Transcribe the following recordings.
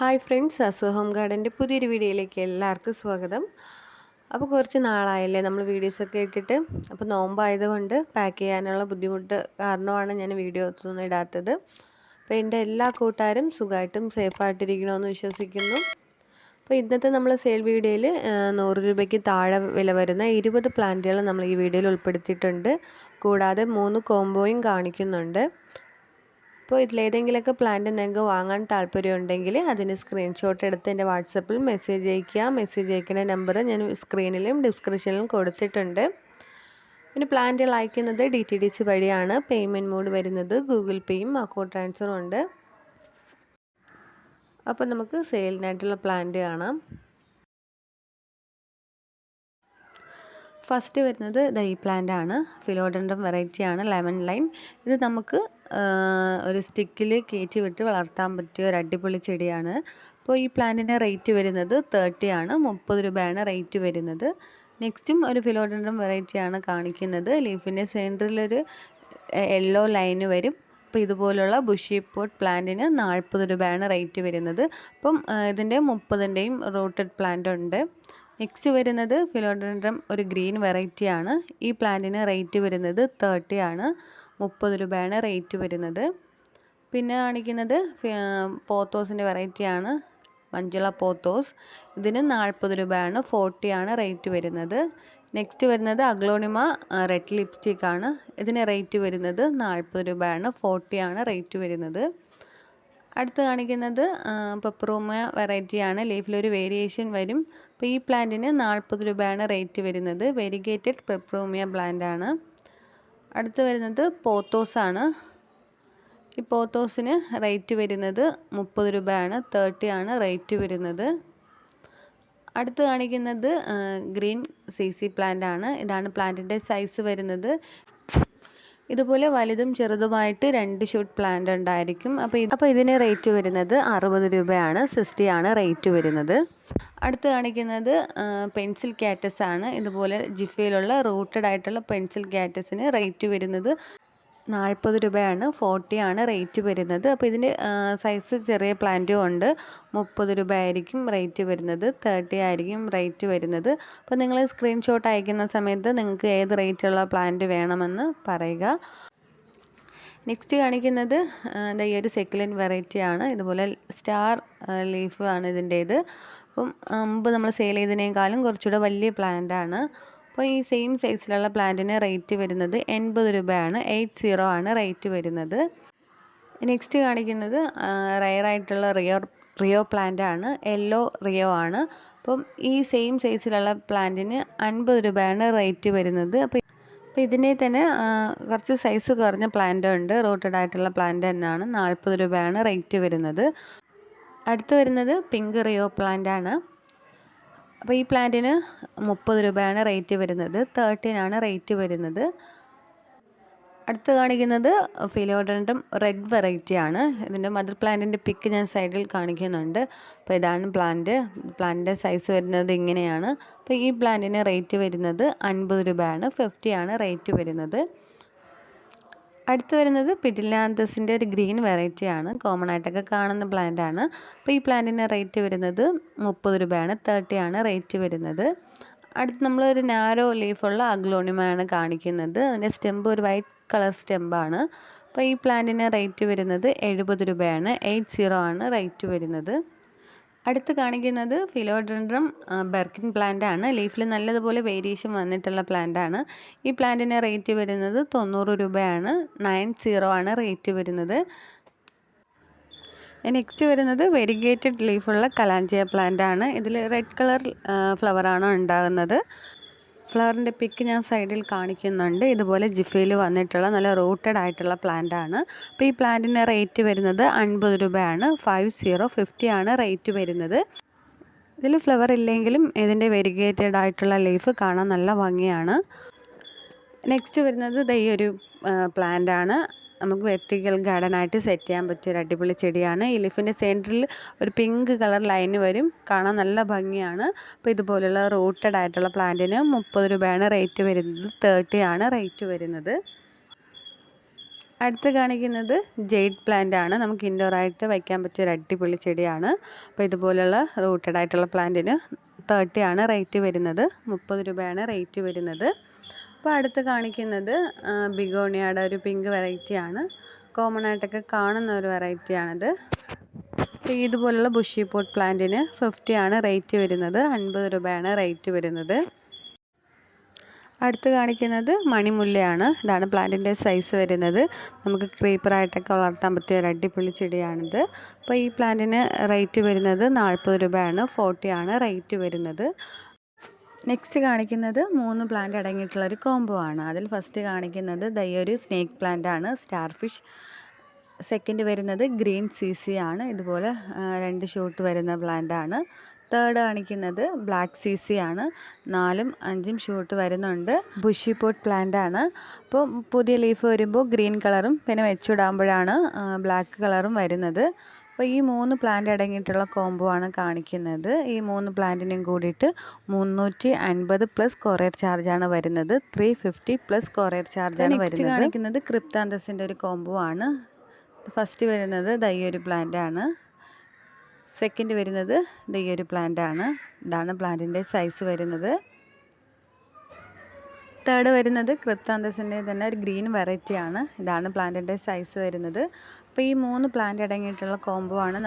Hi friends അസു ഗാർഡന്റെ പുതിയൊരു വീഡിയോയിലേക്ക് എല്ലാവർക്കും സ്വാഗതം. അപ്പോൾ കുറച്ച് നാളായല്ലേ നമ്മൾ വീഡിയോസൊക്കെ ഇട്ടിട്ട്. അപ്പോൾ നോമ്പായതുകൊണ്ട് പാക്ക് ചെയ്യാനുള്ള ബുദ്ധിമുട്ട് കാരണമാണ് ഞാൻ വീഡിയോ ഒന്നും ഇടാത്തത്. അപ്പോൾ എന്റെ എല്ലാ കൂട്ടുകാരും സുഖമായിട്ടും സേഫായിട്ടിരിക്കണമെന്ന് വിശ്വസിക്കുന്നു. അപ്പോൾ ഇന്നത്തെ നമ്മൾ സെയിൽ വീഡിയോയിൽ നൂറ് രൂപയ്ക്ക് താഴെ വില വരുന്ന ഇരുപത് പ്ലാന്റുകൾ നമ്മൾ ഈ വീഡിയോയിൽ ഉൾപ്പെടുത്തിയിട്ടുണ്ട്. കൂടാതെ മൂന്ന് കോംബോയും കാണിക്കുന്നുണ്ട്. അപ്പോൾ ഇതിലേതെങ്കിലുമൊക്കെ പ്ലാന്റ് നിങ്ങൾക്ക് വാങ്ങാൻ താല്പര്യമുണ്ടെങ്കിൽ അതിന് സ്ക്രീൻഷോട്ട് എടുത്ത് എന്റെ വാട്സപ്പിൽ മെസ്സേജ് അയയ്ക്കുക. മെസ്സേജ് അയക്കുന്ന നമ്പർ ഞാൻ സ്ക്രീനിലും ഡിസ്ക്രിപ്ഷനിലും കൊടുത്തിട്ടുണ്ട്. പിന്നെ പ്ലാന്റുകൾ അയക്കുന്നത് ഡി ടി ഡി സി വഴിയാണ്. പേയ്മെന്റ് മോഡ് വരുന്നത് ഗൂഗിൾ പേയും അക്കൗണ്ട് ട്രാൻസ്ഫറും ഉണ്ട്. അപ്പോൾ നമുക്ക് സെയിലിനായിട്ടുള്ള പ്ലാന്റ് കാണാം. ഫസ്റ്റ് വരുന്നത് ദ ഈ പ്ലാന്റ് ആണ് ഫിലോഡൻഡം വെറൈറ്റിയാണ് ലെമൺ ലൈൻ ഇത് നമുക്ക് ഒരു സ്റ്റിക്കിൽ കയറ്റി വിട്ട് വളർത്താൻ പറ്റിയ ഒരു അടിപൊളി ചെടിയാണ്. അപ്പോൾ ഈ പ്ലാന്റിന്റെ റേറ്റ് വരുന്നത് തേർട്ടി ആണ് മുപ്പത് രൂപയാണ് റേറ്റ് വരുന്നത്. നെക്സ്റ്റും ഒരു ഫിലോഡൻഡം വെറൈറ്റിയാണ് കാണിക്കുന്നത്. ലീഫിന്റെ സെന്ററിലൊരു യെല്ലോ ലൈന് വരും. അപ്പോൾ ഇതുപോലുള്ള ബുഷി പോട്ട് പ്ലാന്റിന് നാൽപ്പത് രൂപയാണ് റേറ്റ് വരുന്നത്. അപ്പം ഇതിന്റെ മുപ്പതിന്റെയും റൂട്ടഡ് പ്ലാന്റ് ഉണ്ട് നെക്സ്റ്റ് വരുന്നത് ഫിലോഡൻഡ്രം ഒരു ഗ്രീൻ വെറൈറ്റിയാണ്. ഈ പ്ലാന്റിന് റേറ്റ് വരുന്നത് തേർട്ടി ആണ് മുപ്പത് രൂപയാണ് റേറ്റ് വരുന്നത്. പിന്നെ കാണിക്കുന്നത് പോത്തോസിന്റെ വെറൈറ്റിയാണ്. മഞ്ജുള പോത്തോസ്. ഇതിന് നാൽപ്പത് രൂപയാണ് ഫോർട്ടിയാണ് റേറ്റ് വരുന്നത്. നെക്സ്റ്റ് വരുന്നത് അഗ്ലോണിമ റെഡ് ലിപ്സ്റ്റിക് ആണ് ഇതിന് റേറ്റ് വരുന്നത് നാൽപ്പത് രൂപയാണ് ഫോർട്ടിയാണ് റേറ്റ് വരുന്നത്. അടുത്ത് കാണിക്കുന്നത് പെപ്പറൂമ വെറൈറ്റിയാണ്. ലീഫിലൊരു വേരിയേഷൻ വരും. അപ്പോൾ ഈ പ്ലാന്റിന് നാൽപ്പത് രൂപയാണ് റേറ്റ് വരുന്നത്. വെരിഗേറ്റഡ് പെപ്പറൂമിയ പ്ലാന്റ് ആണ് അടുത്ത് വരുന്നത് പോത്തോസാണ്. ഈ പോത്തോസിന് റേറ്റ് വരുന്നത് മുപ്പത് രൂപയാണ് തേർട്ടി ആണ് റേറ്റ് വരുന്നത്. അടുത്ത് കാണിക്കുന്നത് ഗ്രീൻ സി സി പ്ലാന്റ് ആണ്. ഇതാണ് പ്ലാന്റിന്റെ സൈസ് വരുന്നത്. ഇതുപോലെ വലുതും ചെറുതുമായിട്ട് രണ്ട് ഷൂട്ട് പ്ലാന്റ് ഉണ്ടായിരിക്കും. അപ്പോൾ അപ്പോൾ ഇതിന് റേറ്റ് വരുന്നത് അറുപത് രൂപയാണ്. സിക്സ്റ്റി ആണ് റേറ്റ് വരുന്നത്. അടുത്ത് കാണിക്കുന്നത് പെൻസിൽ ക്യാറ്റസ് ആണ്. ഇതുപോലെ ജിഫയിലുള്ള റൂട്ടഡ് ആയിട്ടുള്ള പെൻസിൽ ക്യാറ്റസിന് റേറ്റ് വരുന്നത് നാൽപ്പത് രൂപയാണ് ഫോർട്ടി ആണ് റേറ്റ് വരുന്നത്. അപ്പോൾ ഇതിന്റെ സൈസ് ചെറിയ പ്ലാന്റും ഉണ്ട്. മുപ്പത് രൂപ ആയിരിക്കും റേറ്റ് വരുന്നത്. തേർട്ടി ആയിരിക്കും റേറ്റ് വരുന്നത്. അപ്പോൾ നിങ്ങൾ സ്ക്രീൻഷോട്ട് അയക്കുന്ന സമയത്ത് നിങ്ങൾക്ക് ഏത് റേറ്റുള്ള പ്ലാന്റ് വേണമെന്ന് പറയുക. നെക്സ്റ്റ് കാണിക്കുന്നത് എന്താ ഈ ഒരു സെക്കിലിൻ വെറൈറ്റിയാണ് ഇതുപോലെ സ്റ്റാർ ലീഫ് ആണ് ഇതിന്റേത്. അപ്പം മുമ്പ് നമ്മൾ സെയിൽ ചെയ്തതിനേക്കാളും കുറച്ചുകൂടെ വലിയ പ്ലാന്റ് ആണ്. അപ്പോൾ ഈ സെയിം സൈസിലുള്ള പ്ലാന്റിന് റേറ്റ് വരുന്നത് എൺപത് രൂപയാണ്. എയ്റ്റ് സീറോ ആണ് റേറ്റ് വരുന്നത്. നെക്സ്റ്റ് കാണിക്കുന്നത് റയറായിട്ടുള്ള റിയോ റിയോ പ്ലാന്റ് ആണ്. യെല്ലോ റിയോ ആണ്. അപ്പം ഈ സെയിം സൈസിലുള്ള പ്ലാന്റിന് അൻപത് രൂപയാണ് റേറ്റ് വരുന്നത്. അപ്പോൾ അപ്പോൾ ഇതിനെ തന്നെ കുറച്ച് സൈസ് കുറഞ്ഞ പ്ലാന്റ് ഉണ്ട്. റൂട്ടഡ് ആയിട്ടുള്ള പ്ലാന്റ് തന്നെയാണ്. നാൽപ്പത് രൂപയാണ് റേറ്റ് വരുന്നത്. അടുത്ത് വരുന്നത് പിങ്ക് റിയോ പ്ലാന്റ് ആണ്. അപ്പോൾ ഈ പ്ലാന്റിന് മുപ്പത് രൂപയാണ് റേറ്റ് വരുന്നത്. തേർട്ടീനാണ് റേറ്റ് വരുന്നത്. അടുത്ത് കാണിക്കുന്നത് ഫിലോഡൻഡം റെഡ് വെറൈറ്റി ആണ് ഇതിന്റെ മദർ പ്ലാന്റിന്റെ പിക്ക് ഞാൻ സൈഡിൽ കാണിക്കുന്നുണ്ട്. അപ്പോൾ ഇതാണ് പ്ലാന്റ്. പ്ലാന്റിന്റെ സൈസ് വരുന്നത് ഇങ്ങനെയാണ്. അപ്പോൾ ഈ പ്ലാന്റിന് റേറ്റ് വരുന്നത് അൻപത് രൂപയാണ്. ഫിഫ്റ്റിയാണ് റേറ്റ് വരുന്നത്. അടുത്ത് വരുന്നത് പിഡിലാന്തസിന്റെ ഒരു ഗ്രീൻ വെറൈറ്റി ആണ്. കോമൺ ആയിട്ടൊക്കെ കാണുന്ന പ്ലാന്റ് ആണ്. അപ്പോൾ ഈ പ്ലാന്റിന്റെ റേറ്റ് വരുന്നത് മുപ്പത് രൂപയാണ്. തേർട്ടി ആണ് റേറ്റ് വരുന്നത്. അടുത്ത് നമ്മളൊരു നാരോ ലീഫുള്ള അഗ്ലോണിമയാണ് കാണിക്കുന്നത്. അതിന്റെ സ്റ്റെമ്പ് ഒരു വൈറ്റ് കളർ സ്റ്റെമ്പാണ് അപ്പോൾ ഈ പ്ലാന്റിന് റേറ്റ് വരുന്നത് എഴുപത് രൂപയാണ്. എയ്റ്റ് സീറോ ആണ് റേറ്റ് വരുന്നത്. അടുത്ത് കാണിക്കുന്നത് ഫിലോഡ്രൻഡ്രം ബെർക്കിൻ പ്ലാന്റ് ആണ്. ലീഫിൽ നല്ലതുപോലെ വേരിയേഷൻ വന്നിട്ടുള്ള പ്ലാന്റ് ആണ്. ഈ പ്ലാന്റിന് റേറ്റ് വരുന്നത് തൊണ്ണൂറ് രൂപയാണ്. നയൻ സീറോ ആണ് റേറ്റ് വരുന്നത്. നെക്സ്റ്റ് വരുന്നത് വെരിഗേറ്റഡ് ലീഫുള്ള കലാഞ്ചിയ പ്ലാന്റ് ആണ്. ഇതിൽ റെഡ് കളർ ഫ്ലവറാണ് ഉണ്ടാകുന്നത്. ഫ്ലവറിന്റെ പിക്ക് ഞാൻ സൈഡിൽ കാണിക്കുന്നുണ്ട്. ഇതുപോലെ ജിഫയിൽ വന്നിട്ടുള്ള നല്ല റൂട്ടഡ് ആയിട്ടുള്ള പ്ലാന്റ് ആണ്. അപ്പോൾ ഈ പ്ലാന്റിന്റെ റേറ്റ് വരുന്നത് അൻപത് രൂപയാണ്. ഫൈവ് സീറോ ഫിഫ്റ്റി ആണ് റേറ്റ് വരുന്നത്. ഇതിൽ ഫ്ലവർ ഇല്ലെങ്കിലും ഇതിന്റെ വെരിഗേറ്റഡ് ആയിട്ടുള്ള ലീഫ് കാണാൻ നല്ല ഭംഗിയാണ്. നെക്സ്റ്റ് വരുന്നത് ഈ ഒരു പ്ലാന്റ് ആണ്. നമുക്ക് വെർട്ടിക്കൽ ഗാർഡനായിട്ട് സെറ്റ് ചെയ്യാൻ പറ്റിയ ഒരു അടിപൊളി ചെടിയാണ്. ഈ ലിഫിന്റെ സെന്ററിൽ ഒരു പിങ്ക് കളർ ലൈന് വരും. കാണാൻ നല്ല ഭംഗിയാണ്. അപ്പോൾ ഇതുപോലെയുള്ള റൂട്ടഡ് ആയിട്ടുള്ള പ്ലാന്റിന് മുപ്പത് രൂപയാണ് റേറ്റ് വരുന്നത്. തേർട്ടി ആണ് റേറ്റ് വരുന്നത്. അടുത്ത് കാണിക്കുന്നത് ജെയ്ഡ് പ്ലാന്റ് ആണ്. നമുക്ക് ഇൻഡോർ ആയിട്ട് വയ്ക്കാൻ പറ്റിയ ഒരു അടിപൊളി ചെടിയാണ്. അപ്പോൾ ഇതുപോലെയുള്ള റൂട്ടഡ് ആയിട്ടുള്ള പ്ലാന്റിന് തേർട്ടി ആണ് റേറ്റ് വരുന്നത്. മുപ്പത് രൂപയാണ് റേറ്റ് വരുന്നത്. അപ്പോൾ അടുത്ത് കാണിക്കുന്നത് ബിഗോണിയയുടെ ഒരു പിങ്ക് വെറൈറ്റിയാണ് കോമൺ ആയിട്ടൊക്കെ കാണുന്ന ഒരു വെറൈറ്റിയാണിത് ഇതുപോലുള്ള ബുഷി പോട്ട് പ്ലാന്റിന് ഫിഫ്റ്റി ആണ് റേറ്റ് വരുന്നത്. അൻപത് രൂപയാണ് റേറ്റ് വരുന്നത്. അടുത്ത് കാണിക്കുന്നത് മണിമുല്ലയാണ്. ഇതാണ് പ്ലാന്റിന്റെ സൈസ് വരുന്നത്. നമുക്ക് ക്രീപ്പറായിട്ടൊക്കെ വളർത്താൻ പറ്റിയ ഒരു അടിപൊളി ചെടിയാണിത്. അപ്പോൾ ഈ പ്ലാന്റിന് റേറ്റ് വരുന്നത് നാൽപ്പത് രൂപയാണ്. ഫോർട്ടി ആണ് റേറ്റ് വരുന്നത്. നെക്സ്റ്റ് കാണിക്കുന്നത് മൂന്ന് പ്ലാന്റ് അടങ്ങിയിട്ടുള്ള ഒരു കോംബോ ആണ്. അതിൽ ഫസ്റ്റ് കാണിക്കുന്നത് ദയ്യൊരു സ്നേക്ക് പ്ലാന്റ് ആണ്. സ്റ്റാർ ഫിഷ് സെക്കൻഡ് വരുന്നത് ഗ്രീൻ സി സി ആണ്. ഇതുപോലെ രണ്ട് ഷൂട്ട് വരുന്ന പ്ലാന്റ് ആണ്. തേർഡ് കാണിക്കുന്നത് ബ്ലാക്ക് സി സി ആണ്. നാലും അഞ്ചും ഷൂട്ട് വരുന്നുണ്ട്. ബുഷി പോട്ട് പ്ലാന്റ് ആണ്. അപ്പോൾ പുതിയ ലീഫ് വരുമ്പോൾ ഗ്രീൻ കളറും പിന്നെ വെച്ചിടാകുമ്പോഴാണ് ബ്ലാക്ക് കളറും വരുന്നത്. അപ്പോൾ ഈ മൂന്ന് പ്ലാന്റ് അടങ്ങിയിട്ടുള്ള കോംബോ ആണ് കാണിക്കുന്നത്. ഈ മൂന്ന് പ്ലാന്റിനും കൂടിയിട്ട് മുന്നൂറ്റി അൻപത് പ്ലസ് കൊറിയർ ചാർജാണ് വരുന്നത്. ത്രീ ഫിഫ്റ്റി പ്ലസ് കൊറിയർ ചാർജാണ് വരുന്നത്. കാണിക്കുന്നത് ക്രിപ്താന്തസിന്റെ ഒരു കോംബോ ആണ്. ഫസ്റ്റ് വരുന്നത് ദയ്യൊരു പ്ലാന്റ് ആണ്. സെക്കൻഡ് വരുന്നത് ദയ്യൊരു പ്ലാന്റ് ആണ്. ഇതാണ് പ്ലാന്റിന്റെ സൈസ് വരുന്നത്. തേർഡ് വരുന്നത് കൃത്താന്തസിന്റെ തന്നെ ഒരു ഗ്രീൻ വെറൈറ്റി ആണ്. ഇതാണ് പ്ലാന്റിന്റെ സൈസ് വരുന്നത്. അപ്പോൾ ഈ മൂന്ന് പ്ലാന്റ് അടങ്ങിയിട്ടുള്ള കോംബോ ആണ്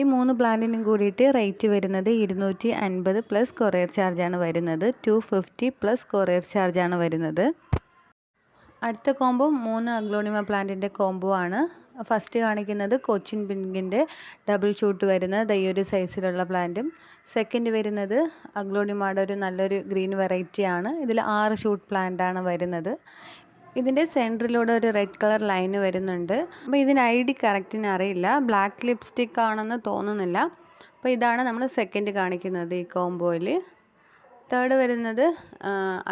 ഈ മൂന്ന് പ്ലാന്റിനും കൂടിയിട്ട് റേറ്റ് വരുന്നത് ഇരുന്നൂറ്റി അൻപത് പ്ലസ് കൊറിയർ ചാർജാണ് വരുന്നത്. ടു ഫിഫ്റ്റി പ്ലസ് കൊറിയർ ചാർജാണ് വരുന്നത്. അടുത്ത കോംബോ മൂന്ന് അഗ്ലോണിമ പ്ലാന്റിന്റെ കോംബോ ആണ്. ഫസ്റ്റ് കാണിക്കുന്നത് കൊച്ചിൻ പിങ്കിന്റെ ഡബിൾ ഷൂട്ട് വരുന്ന ഈ സൈസിലുള്ള പ്ലാന്റും. സെക്കൻഡ് വരുന്നത് അഗ്ലോണിമാടെ ഒരു നല്ലൊരു ഗ്രീൻ വെറൈറ്റി ആണ് ഇതിൽ ആറ് ഷൂട്ട് പ്ലാന്റ് ആണ് വരുന്നത്. ഇതിന്റെ സെന്ററിലൂടെ ഒരു റെഡ് കളർ ലൈന് വരുന്നുണ്ട്. അപ്പോൾ ഇതിന് ഐ ഡി കറക്റ്റിന് അറിയില്ല. ബ്ലാക്ക് ലിപ്സ്റ്റിക് ആണെന്ന് തോന്നുന്നില്ല. അപ്പോൾ ഇതാണ് നമ്മൾ സെക്കൻഡ് കാണിക്കുന്നത് ഈ കോംബോയിൽ. തേർഡ് വരുന്നത്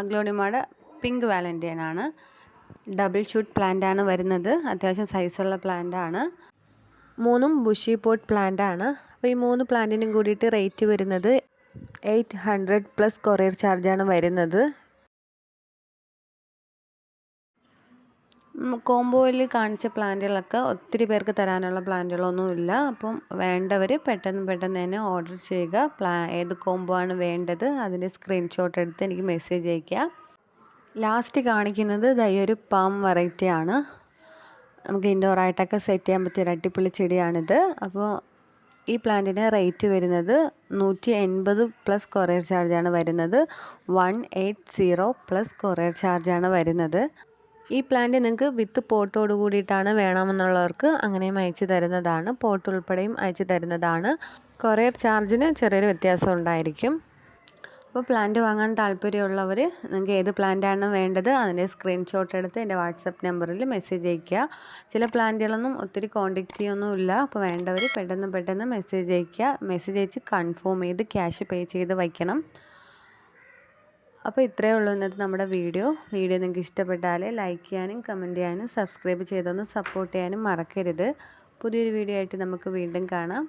അഗ്ലോണിമാടെ പിങ്ക് വാലന്റൈൻ ആണ് ഡബിൾ ഷൂട്ട് പ്ലാന്റ് ആണ് വരുന്നത്. അത്യാവശ്യം സൈസുള്ള പ്ലാന്റ് ആണ് മൂന്നും ബുഷി പോട്ട് പ്ലാന്റ് ആണ് അപ്പോൾ ഈ മൂന്ന് പ്ലാന്റിനും കൂടിയിട്ട് റേറ്റ് വരുന്നത് എയ്റ്റ് ഹൺഡ്രഡ് പ്ലസ് കൊറിയർ ചാർജാണ് വരുന്നത്. കോംബോയിൽ കാണിച്ച പ്ലാന്റുകളൊക്കെ ഒത്തിരി പേർക്ക് തരാനുള്ള പ്ലാന്റുകളൊന്നുമില്ല. അപ്പം വേണ്ടവർ പെട്ടെന്ന് പെട്ടെന്ന് തന്നെ ഓർഡർ ചെയ്യുക. പ്ലാ ഏത് കോംബോ ആണ് വേണ്ടത് അതിന്റെ സ്ക്രീൻഷോട്ട് എടുത്ത് എനിക്ക് മെസ്സേജ് അയയ്ക്കുക. ലാസ്റ്റ് കാണിക്കുന്നത് ഇതൊരു പാം വെറൈറ്റിയാണ്. നമുക്ക് ഇൻഡോർ ആയിട്ടൊക്കെ സെറ്റ് ചെയ്യാൻ പറ്റിയ ഒരു അടിപൊളി ചെടിയാണിത്. അപ്പോൾ ഈ പ്ലാന്റിന് റേറ്റ് വരുന്നത് നൂറ്റി എൺപത് പ്ലസ് കൊറിയർ ചാർജാണ് വരുന്നത്. One eight zero plus courier ചാർജാണ് വരുന്നത്. ഈ പ്ലാന്റ് നിങ്ങൾക്ക് വിത്ത് പോട്ടോട് കൂടിയിട്ടാണ് വേണമെന്നുള്ളവർക്ക് അങ്ങനെയും അയച്ചു തരുന്നതാണ്. പോട്ട് ഉൾപ്പെടെയും അയച്ചു തരുന്നതാണ്. കൊറിയർ ചാർജിന് ചെറിയൊരു വ്യത്യാസം ഉണ്ടായിരിക്കും. അപ്പോൾ പ്ലാന്റ് വാങ്ങാൻ താല്പര്യമുള്ളവർ നിങ്ങൾക്ക് ഏത് പ്ലാന്റാണ് വേണ്ടത് അതിന്റെ സ്ക്രീൻഷോട്ട് എടുത്ത് എന്റെ വാട്സപ്പ് നമ്പറിൽ മെസ്സേജ് അയയ്ക്കുക. ചില പ്ലാന്റുകളൊന്നും ഒത്തിരി ക്വാണ്ടിറ്റി ഒന്നും ഇല്ല. അപ്പോൾ വേണ്ടവർ പെട്ടെന്ന് പെട്ടെന്ന് മെസ്സേജ് അയയ്ക്കുക. മെസ്സേജ് അയച്ച് കൺഫേം ചെയ്ത് ക്യാഷ് പേ ചെയ്ത് വയ്ക്കണം. അപ്പോൾ ഇത്രയേ ഉള്ളൂ ഇന്നത്തെ നമ്മുടെ വീഡിയോ. വീഡിയോ നിങ്ങൾക്ക് ഇഷ്ടപ്പെട്ടാൽ ലൈക്ക് ചെയ്യാനും കമന്റ് ചെയ്യാനും സബ്സ്ക്രൈബ് ചെയ്തൊന്ന് സപ്പോർട്ട് ചെയ്യാനും മറക്കരുത്. പുതിയൊരു വീഡിയോ ആയിട്ട് നമുക്ക് വീണ്ടും കാണാം.